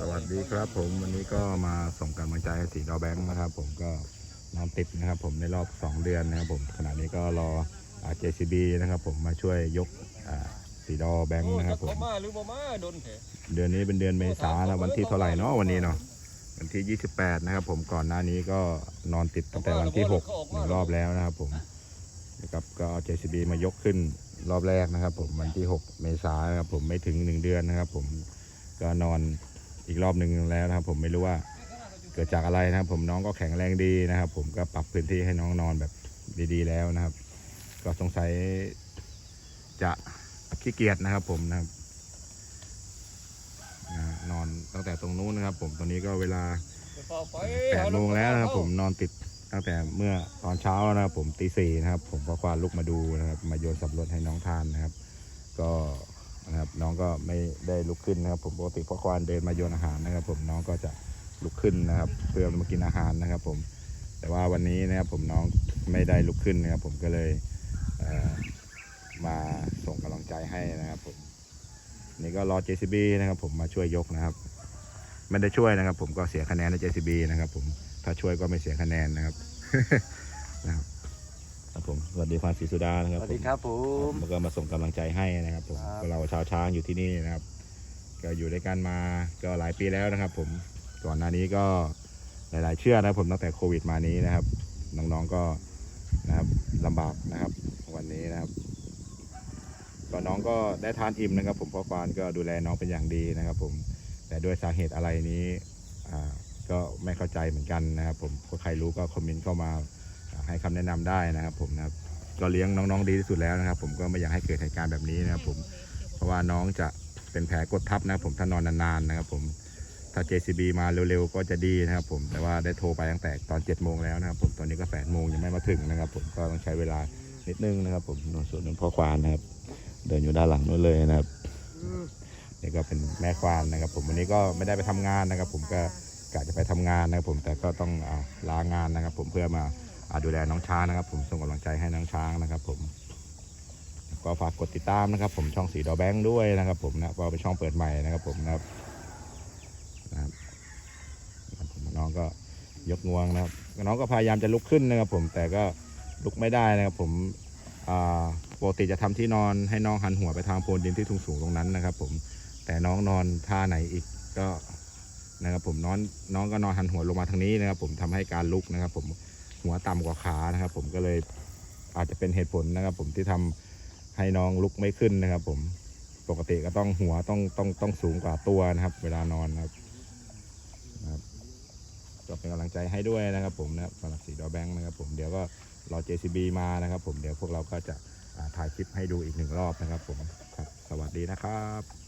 สวัสดีครับผมวันนี้ก็มาส่งกำลังใจให้สีดอแบงค์นะครับ ผมก็นอนติดนะครับ ผมในรอบ 2 เดือนนะครับ ผมขณะนี้ก็รออ่า JCB นะครับ ผมมาช่วยยกสีดอแบงค์นะครับผมเดือนนี้เป็นเดือนเมษานะวันที่เท่าไหร่เนาะวันนี้เนาะวันที่ 28 นะครับ ผมก่อนหน้านี้ก็นอนติดตั้งแต่วันที่6หนึ่งรอบแล้วนะครับผมนะครับก็เอา JCB มายกขึ้นรอบแรกนะครับ ผมวันที่ 6 เมษายนครับผมไม่ถึง 1 เดือนนะครับ ผม ก็นอนอีกรอบหนึ่งแล้วนะครับ ผมไม่รู้ว่าเกิดจากอะไรนะครับ ผมน้องก็แข็งแรงดีนะครับ ผมก็ปรับพื้นที่ให้น้องนอนแบบดีๆ แล้วนะครับ ก็สงสัยจะขี้เกียจนะครับ ผมนะครับนะนอนตั้งแต่ตรงนู้นนะครับ ผมตอนนี้ก็เวลาไปเฝ้าไปแปดโมงแล้วนะครับ ผมนอนติดตั้งแต่เมื่อตอนเช้านะครับ ผมตีสี่นะครับ ผมก็ควานลุกมาดูนะครับ มาโยนสับรถให้น้องทานนะครับ ก็ นะครับ น้องก็ไม่ได้ลุกขึ้นนะครับ ผมปกติพ่อควานเดินมาโยนอาหารนะครับ ผมน้องก็จะลุกขึ้นนะครับ เพื่อมากินอาหารนะครับ ผมแต่ว่าวันนี้นะครับผมน้องไม่ได้ลุกขึ้นนะครับ ผมก็เลยเมาส่งกำลังใจให้นะครับ ผมนี่ก็รอ JCB นะครับ ผมมาช่วยยกนะครับไม่ได้ช่วยนะครับ ผมก็เสียคะแนนใน JCB นะครับ ผมถ้าช่วยก็ไม่เสียคะแนนนะครับนะครับ ครับผมสวัสดีควานศรีสุดานะคสรับวัสดีครับผผมมก็มาส่งกำลังใจให้นะครับผมครับก็เราชาวช้างอยู่ที่นี่นะครับ ก็อยู่ด้วยกันมาก็หลายปีแล้วนะครับ ผมก่อนหน้านี้ก็หลาย ๆ เชื่อกนะครับผมตั้งแต่โควิดมานี้นะครับ น้องๆก็นะครับลำบากนะครับ วันนี้นะครับก็น้องก็ได้ทานอิ่มนะครับ ผมพ่อควานก็ดูแลน้องเป็นอย่างดีนะครับ ผมแต่ด้วยสาเหตุอะไรนี้อ่าก็ไม่เข้าใจเหมือนกันนะครับ ผมใครรู้ก็คอมเมนต์เข้ามาอ่า ให้คำแนะนำได้นะครับผมนะครับก็เลี้ยงน้องๆดีที่สุดแล้วนะครับ ผมก็ไม่อยากให้เกิดเหตุการณ์แบบนี้นะครับ ผมเพราะว่าน้องจะเป็นแผลกดทับนะครับ ผมถ้านอนนานๆนะครับ ผมถ้า JCB มาเร็วๆก็จะดีนะครับ ผมแต่ว่าได้โทรไปตั้งแต่ตอน7จ็ดโมงแล้วนะครับ ผมตอนนี้ก็แปดโมงยังไม่มาถึงนะครับ ผมก็ต้องใช้เวลานิดนึงนะครับ ผมนนส่วนนั้นพ่อควานนะครับ เดินอยู่ด้านหลังนู้นเลยนะครับนี่ก็เป็นแม่ควานนะครับ ผมวันนี้ก็ไม่ได้ไปทำงานนะครับ ผมก็กะจะไปทำงานนะครับ ผมแต่ก็ต้องลางานนะครับ ผมเพื่อมา ดูแลน้องช้างนะครับ ผมส่งกำลังใจให้น้องช้างนะครับ ผมก็ฝากกดติดตามนะครับ ผมช่องสีดอแบงค์ด้วยนะครับ ผมนะก็เป็นช่องเปิดใหม่นะครับ ผมนะครับนะครับน้องก็ยกงวงนะครับ น้องก็พยายามจะลุกขึ้นนะครับ ผมแต่ก็ลุกไม่ได้นะครับ ผมปกติจะทำที่นอนให้น้องหันหัวไปทางโพนดินที่ทุงสูงตรงนั้นนะครับ ผมแต่น้องนอนท่าไหนอีกก็นะครับ ผมน้องน้องก็นอนหันหัวลงมาทางนี้นะครับ ผมทำให้การลุกนะครับ ผม หัวต่ำกว่าขานะครับ ผมก็เลยอาจจะเป็นเหตุผลนะครับ ผมที่ทำให้น้องลุกไม่ขึ้นนะครับ ผมปกติก็ต้องหัวต้องต้องต้องสูงกว่าตัวนะครับ เวลานอนนะครับนะครับก็เป็นกำลังใจให้ด้วยนะครับ ผมนะครับสำหรับสีดอแบงค์นะครับ ผมเดี๋ยวก็รอ JCB มานะครับ ผมเดี๋ยวพวกเราก็จะถ่ายคลิปให้ดูอีกหนึ่งรอบนะครับ ผมครับ สวัสดีนะครับ